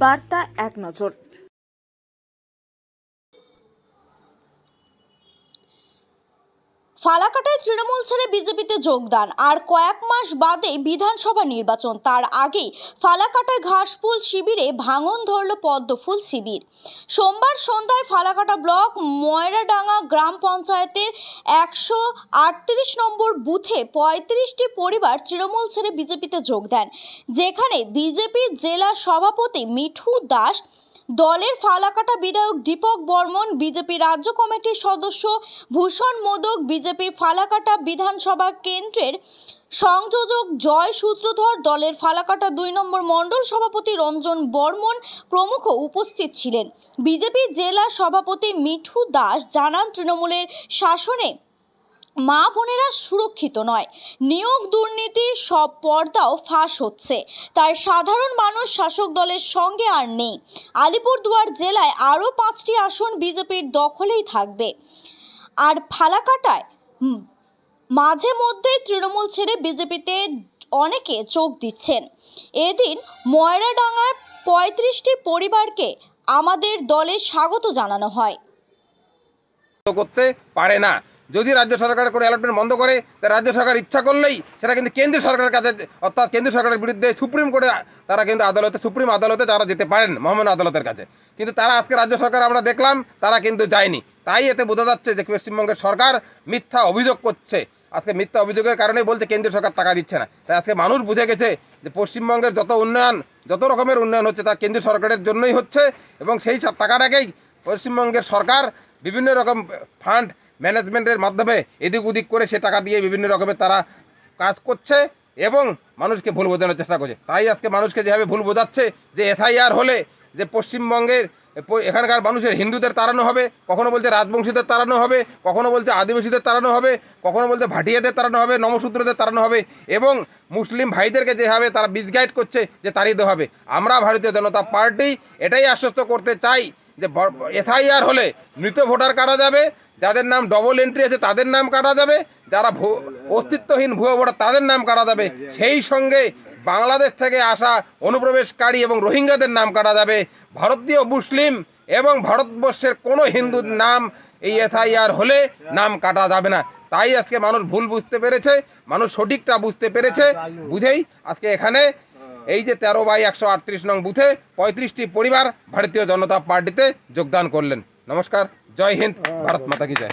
বার্তা এক নজর। ফালাকাটায় তৃণমূল ছেড়ে বিজেপিতে যোগদান, আর কয়েক মাস বাদে বিধানসভা নির্বাচন। তার আগেই ফালাকাটায় ঘাসফুল শিবিরে ভাঙন ধরল পদ্মফুল শিবির। সোমবার সন্ধ্যায় ফালাকাটা ব্লক ময়রাডাঙ্গা গ্রাম পঞ্চায়েতের একশো আটত্রিশ নম্বর বুথে পঁয়ত্রিশটি পরিবার তৃণমূল ছেড়ে বিজেপিতে যোগ দেন, যেখানে বিজেপি জেলা সভাপতি মিঠু দাস, দলের ফালাকাটা বিধায়ক দীপক বর্মন, বিজেপি রাজ্য কমিটির সদস্য ভূষণ মোদক, বিজেপির ফালাকাটা বিধানসভা কেন্দ্রের সংযোজক জয় সূত্রধর দলের ফালাকাটা দুই নম্বর মণ্ডল সভাপতি রঞ্জন বর্মন প্রমুখ উপস্থিত ছিলেন। বিজেপি জেলা সভাপতি মিঠু দাস জানান, তৃণমূলের শাসনে মা বোনেরা সুরক্ষিত নয়। নিয়োগ দুর্নীতি, সব পর্দাও ফাঁস হচ্ছে। তাই সাধারণ মানুষ, শাসক দলের সঙ্গে আর নেই। আলিপুরদুয়ার জেলায় আরও পাঁচটি আসন বিজেপির দখলেই থাকবে। আর ফালাকাটায় মাঝে মধ্যে তৃণমূল ছেড়ে বিজেপিতে অনেকে চোখ দিচ্ছেন। এদিন ময়রাডাঙ্গার পঁয়ত্রিশটি পরিবারকে আমাদের দলে স্বাগত জানানো হয়। করতে পারে না। যদি রাজ্য সরকার করে অ্যালটমেন্ট বন্ধ করে, তা রাজ্য সরকার ইচ্ছা করলেই সেটা কিন্তু কেন্দ্রীয় সরকারের কাছে, অর্থাৎ কেন্দ্রীয় সরকারের বিরুদ্ধে সুপ্রিম কোর্টে তারা কিন্তু আদালতে, সুপ্রিম আদালতে তারা যেতে পারেন, মহামান্য আদালতের কাছে। কিন্তু তারা আজকে রাজ্য সরকার আমরা দেখলাম, তারা কিন্তু যায়নি। তাই এতে বোঝা যাচ্ছে যে পশ্চিমবঙ্গের সরকার মিথ্যা অভিযোগ করছে। আজকে মিথ্যা অভিযোগের কারণেই বলছে, কেন্দ্রীয় সরকার টাকা দিচ্ছে না। তাই আজকে মানুষ বুঝে গেছে যে পশ্চিমবঙ্গের যত উন্নয়ন, যত রকমের উন্নয়ন হচ্ছে তা কেন্দ্রীয় সরকারের জন্যই হচ্ছে এবং সেই সব টাকাটাকেই পশ্চিমবঙ্গের সরকার বিভিন্ন রকম ফান্ড ম্যানেজমেন্টের মাধ্যমে এদিক ওদিক করে সে টাকা দিয়ে বিভিন্ন রকমের তারা কাজ করছে এবং মানুষকে ভুল বোঝানোর চেষ্টা করছে। তাই আজকে মানুষকে যেভাবে ভুল বোঝাচ্ছে, যে এসআইআর হলে যে পশ্চিমবঙ্গের এখানকার মানুষের হিন্দুদের তাড়ানো হবে, কখনো বলছে রাজবংশীদের তাড়ানো হবে, কখনো বলছে আদিবাসীদের তাড়ানো হবে, কখনো বলছে ভাটিয়াদের তাড়ানো হবে নমশূদ্রদের তাড়ানো হবে এবং মুসলিম ভাইদেরকে যেভাবে তারা মিসগাইড করছে যে তাড়িত হবে। আমরা ভারতীয় জনতা পার্টি এটাই আশ্বস্ত করতে চাই যে এসআইআর হলে মৃত ভোটার কাটা যাবে, যাদের নাম ডবল এন্ট্রি আছে তাদের নাম কাটা যাবে, যারা অস্তিত্বহীন ভুয়ো ভোটার তাদের নাম কাটা যাবে, সেই সঙ্গে বাংলাদেশ থেকে আসা অনুপ্রবেশকারী এবং রোহিঙ্গাদের নাম কাটা যাবে ভারতীয় মুসলিম এবং ভারতবর্ষের কোনো হিন্দুর নাম এই এসআইআর হলে নাম কাটা যাবে না। তাই আজকে মানুষ ভুল বুঝতে পেরেছে, মানুষ সঠিকটা বুঝতে পেরেছে। বুঝেই আজকে এখানে এই যে তেরো বাই একশো আটত্রিশ নং বুথে পঁয়ত্রিশটি পরিবার ভারতীয় জনতা পার্টিতে যোগদান করলেন। নমস্কার, জয় হিন্দ, ভারত মাতা কি জয়।